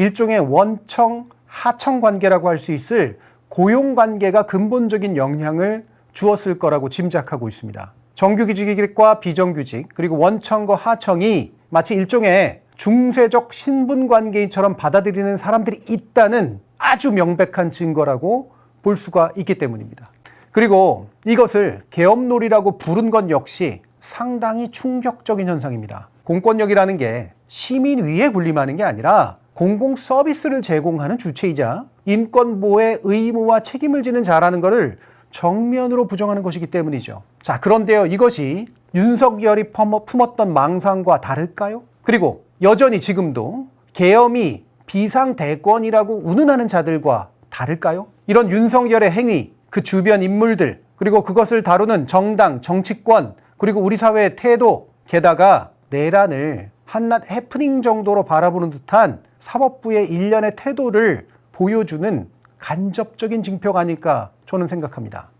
일종의 원청 하청 관계라고 할 수 있을 고용 관계가 근본적인 영향을 주었을 거라고 짐작하고 있습니다. 정규직과 비정규직 그리고 원청과 하청이 마치 일종의 중세적 신분 관계인처럼 받아들이는 사람들이 있다는 아주 명백한 증거라고 볼 수가 있기 때문입니다. 그리고 이것을 계엄놀이라고 부른 것 역시 상당히 충격적인 현상입니다. 공권력이라는 게 시민 위에 군림하는 게 아니라 공공 서비스를 제공하는 주체이자 인권 보호의 의무와 책임을 지는 자라는 것을 정면으로 부정하는 것이기 때문이죠. 자, 그런데요, 이것이 윤석열이 품었던 망상과 다를까요? 그리고 여전히 지금도 계엄이 비상대권이라고 운운하는 자들과 다를까요? 이런 윤석열의 행위, 그 주변 인물들, 그리고 그것을 다루는 정당, 정치권, 그리고 우리 사회의 태도, 게다가 내란을 한낱 해프닝 정도로 바라보는 듯한 사법부의 일련의 태도를 보여주는 간접적인 징표가 아닐까 저는 생각합니다.